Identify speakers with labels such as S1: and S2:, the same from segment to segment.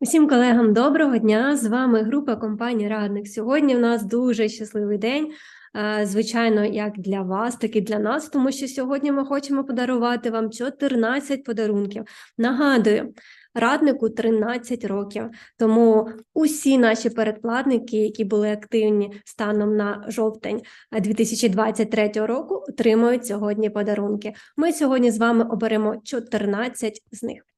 S1: Усім колегам доброго дня! З вами група компанії Радник. Сьогодні в нас дуже щасливий день. е, Звичайно, як для вас, так і для нас, тому що сьогодні ми хочемо подарувати вам 14 подарунків. Нагадую, раднику 13 років. Тому усі наші передплатники, які були активні станом на жовтень е, 2023 року, отримують сьогодні подарунки. Ми сьогодні з вами оберемо 14 з них.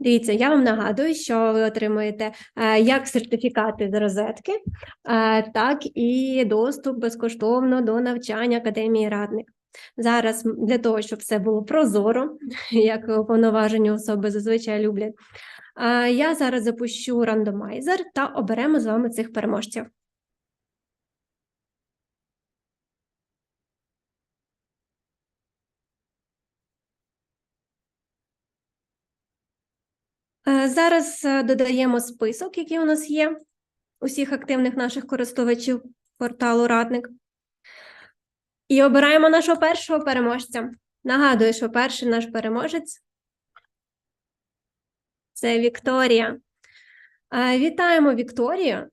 S1: Дивіться, я вам нагадую, що ви отримуєте е, як сертифікати з розетки, е, так і доступ безкоштовно до навчання Академії Радник. Зараз для того, щоб все було прозоро, як уповноважені особи зазвичай люблять, е, я зараз запущу рандомайзер та оберемо з вами цих переможців. Зараз е, додаємо список, який у нас є, усіх активних наших користувачів порталу Радник. І обираємо нашого першого переможця. Нагадую, що перший наш переможець це Вікторія. Е, Вітаємо Вікторію.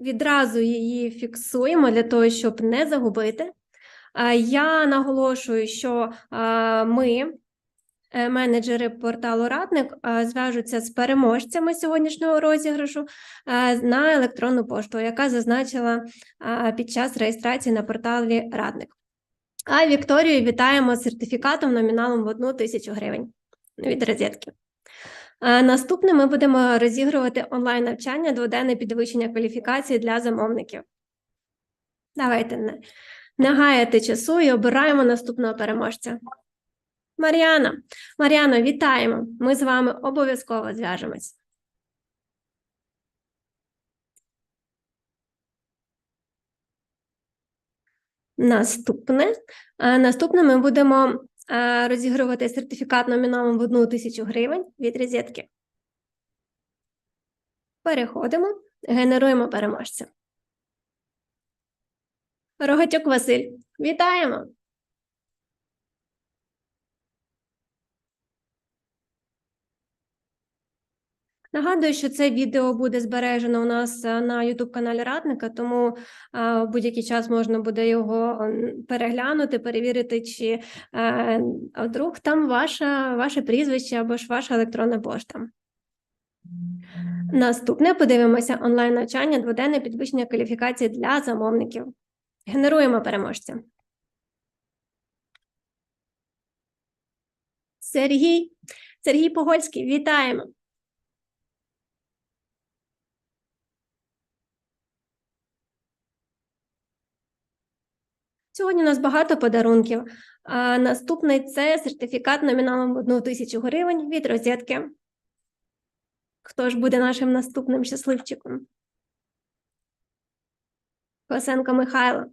S1: Відразу її фіксуємо для того, щоб не загубити. Е, Я наголошую, що е, ми е, менеджери порталу Радник е, зв'яжуться з переможцями сьогоднішнього розіграшу е, на електронну пошту, яка зазначила е, під час реєстрації на порталі Радник. А Вікторію вітаємо з сертифікатом номіналом в одну тисячу гривень від розетки. Е, Наступне ми будемо розігрувати онлайн-навчання дводенне підвищення кваліфікації для замовників. Давайте не гаяти часу і обираємо наступного переможця. Мар'яна, Мар'яно, вітаємо! Ми з вами обов'язково зв'яжемось. Наступне. Е, Наступне ми будемо е, розігрувати сертифікат номіналом в одну тисячу гривень від розетки. Переходимо, генеруємо переможця. Рогатюк Василь, вітаємо! Нагадую, що це відео буде збережено у нас е, на youtube каналі Радника, тому е, в будь-який час можна буде його переглянути, перевірити, чи е, вдруг там ваша, ваше прізвище або ж ваша електронна пошта. Наступне подивимося онлайн навчання дводенне підвищення кваліфікації для замовників. Генеруємо переможця. Сергій, Сергій Погольський, вітаємо! Сьогодні у нас багато подарунків. А наступний це сертифікат номіналом в одну тисячу гривень від розетки. Хто ж буде нашим наступним щасливчиком? Косенко Михайло.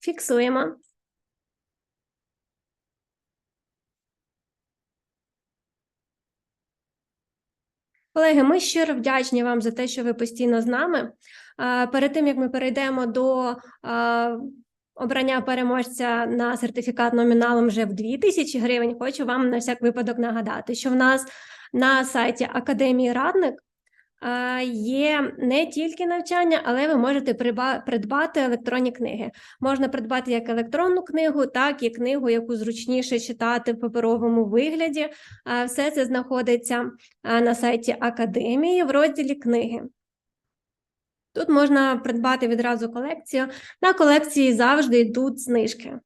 S1: Фіксуємо. Колеги, ми щиро вдячні вам за те, що ви постійно з нами. Перед тим як ми перейдемо до обрання переможця на сертифікат номіналом вже в 2000 гривень, хочу вам на всяк випадок нагадати, що в нас на сайті Академії Радник є не тільки навчання, але ви можете придбати електронні книги. Можна придбати як електронну книгу, так і книгу, яку зручніше читати в паперовому вигляді. Все це знаходиться на сайті Академії в розділі книги. Тут можна придбати відразу колекцію. На колекції завжди йдуть знижки.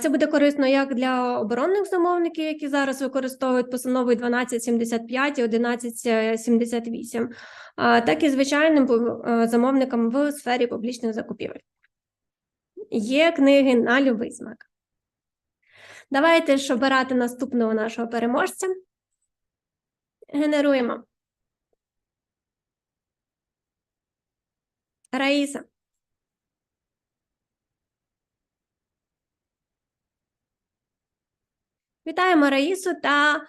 S1: Це буде корисно як для оборонних замовників, які зараз використовують постанови 1275 і 1178, так і звичайним е, замовникам в сфері публічних закупівель. Є книги на любий смак. Давайте ж обирати наступного нашого переможця. Генеруємо. Раїса. Вітаємо Раїсу та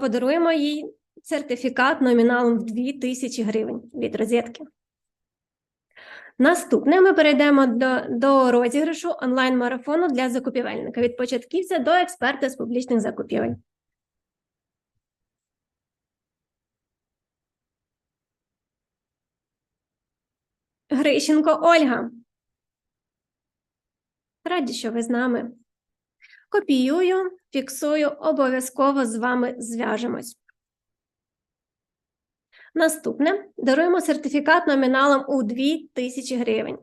S1: подаруємо їй сертифікат номіналом в 2000 гривень від розетки. Наступне ми перейдемо до, до розіграшу онлайн-марафону для закупівельника від початківця до експерта з публічних закупівель. Грищенко Ольга. Раді, що ви з нами. Копіюю, фіксую, обов'язково з вами зв'яжемось. Наступне даруємо сертифікат номіналом у 2000 гривень.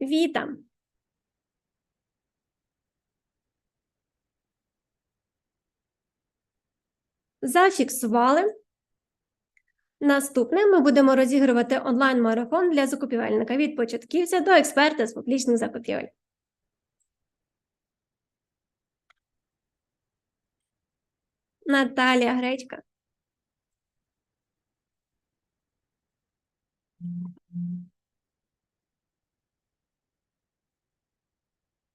S1: Віта. Зафіксували. Наступне ми будемо розігрувати онлайн-марафон для закупівельника від початківця до експерта з публічних закупівель. Наталія Гречка.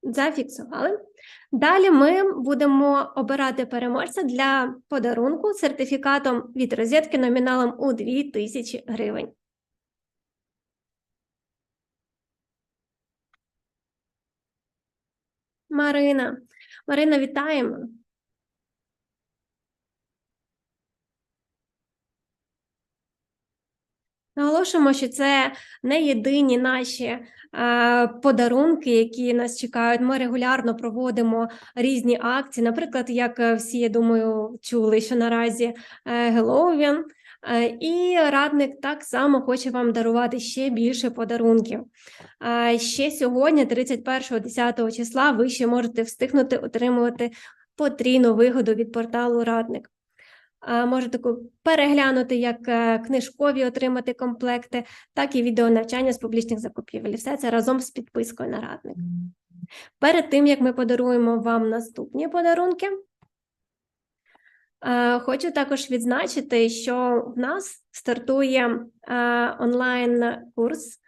S1: Зафіксували. Далі ми будемо обирати переможця для подарунку сертифікатом від розетки номіналом у 2000 гривень. Марина. Марина, вітаємо. Наголошуємо, що це не єдині наші е, подарунки, які нас чекають. Ми регулярно проводимо різні акції. Наприклад, як е, всі, я думаю, чули, що наразі е, Геловін. І радник так само хоче вам дарувати ще більше подарунків. Ще сьогодні, 31-10 числа, ви ще можете встигнути отримувати потрійну вигоду від порталу Радник. Можете переглянути як е, книжкові отримати комплекти, так і відеонавчання з публічних закупівель. Все це разом з підпискою на радник. Перед тим як ми подаруємо вам наступні подарунки, хочу також відзначити, що в нас стартує онлайн-курс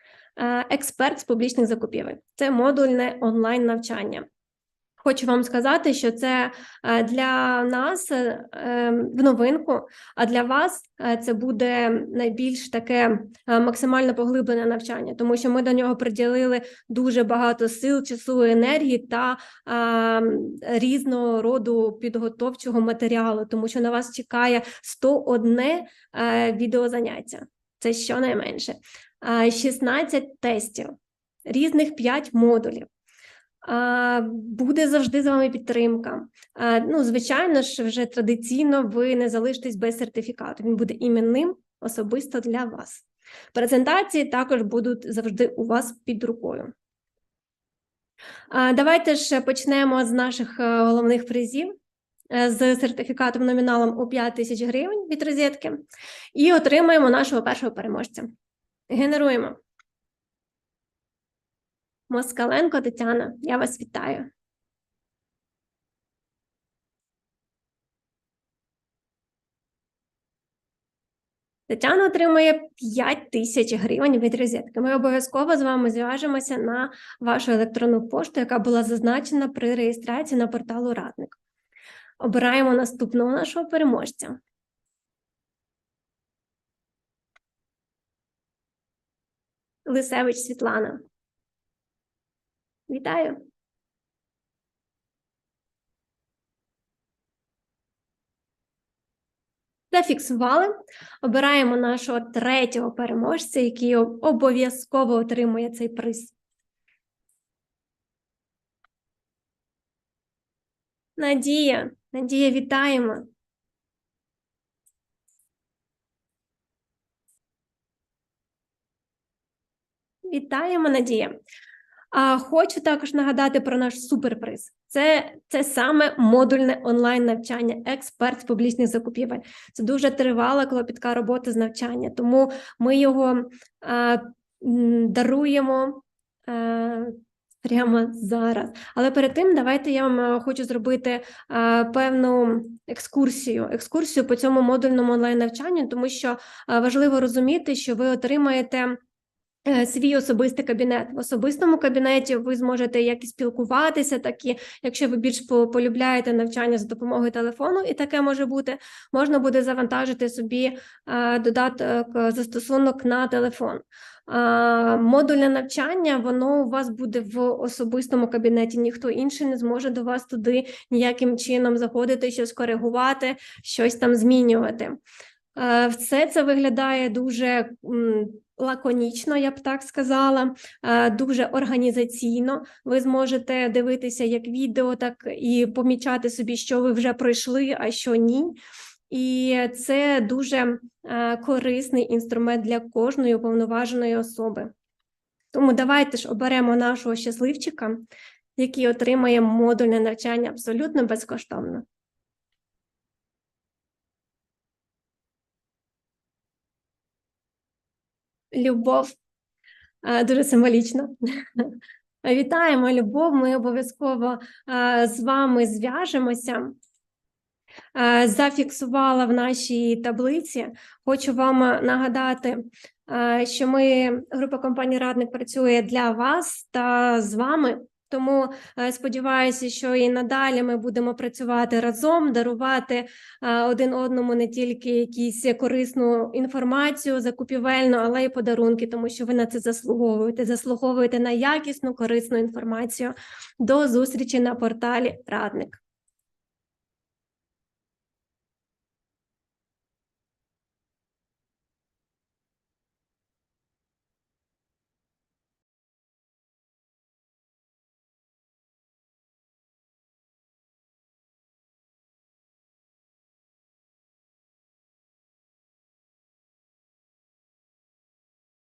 S1: Експерт з публічних закупівель. Це модульне онлайн навчання. Хочу вам сказати, що це е, для нас е, ем, в новинку, а для вас е, це буде найбільш таке максимально поглиблене навчання, тому що ми до нього приділили дуже багато сил, часу, енергії та різного роду підготовчого матеріалу, тому що на вас чекає 101 відеозаняття. Це щонайменше, 16 тестів, різних 5 модулів буде завжди з вами підтримка. Ну, звичайно ж, вже традиційно ви не залишитесь без сертифікату. Він буде іменним особисто для вас. Презентації також будуть завжди у вас під рукою. Давайте ж почнемо з наших е, головних призів. Е, з сертифікатом номіналом у 5 тисяч гривень від розетки і отримаємо нашого першого переможця. Генеруємо. Москаленко Тетяна, я вас вітаю. Тетяна отримує 5 тисяч гривень від розетки. Ми обов'язково з вами зв'яжемося на вашу електронну пошту, яка була зазначена при реєстрації на порталу Радник. Обираємо наступного нашого переможця. Лисевич Світлана. Вітаю! Зафіксували. Обираємо нашого третього переможця, який обов'язково отримує цей приз. Надія, Надія, вітаємо. Вітаємо, Надія. А хочу також нагадати про наш суперприз. Це це саме модульне онлайн навчання, експерт з публічних закупівель. Це дуже тривала клопітка робота з навчання, тому ми його а, даруємо. А, Прямо зараз. Але перед тим давайте я вам хочу зробити а, певну екскурсію. Екскурсію по цьому модульному онлайн навчанню, тому що а, важливо розуміти, що ви отримаєте е, свій особистий кабінет. В особистому кабінеті ви зможете як і спілкуватися, так і якщо ви більш полюбляєте навчання за допомогою телефону, і таке може бути, можна буде завантажити собі е, додаток е, застосунок на телефон. Модульне навчання, воно у вас буде в особистому кабінеті. Ніхто інший не зможе до вас туди ніяким чином заходити, щось коригувати, щось там змінювати. Е, Все це виглядає дуже лаконічно, я б так сказала, е, дуже організаційно. Ви зможете дивитися як відео, так і помічати собі, що ви вже пройшли, а що ні. І це дуже е, корисний інструмент для кожної уповноваженої особи. Тому давайте ж оберемо нашого щасливчика, який отримає модульне навчання абсолютно безкоштовно. Любов дуже символічно. Вітаємо, Любов. Ми обов'язково з вами зв'яжемося. Зафіксувала в нашій таблиці. Хочу вам нагадати, що ми, група компаній Радник працює для вас та з вами. Тому е, сподіваюся, що і надалі ми будемо працювати разом, дарувати е, один одному не тільки якісь корисну інформацію закупівельну, але й подарунки, тому що ви на це заслуговуєте. Заслуговуєте на якісну корисну інформацію. До зустрічі на порталі Радник.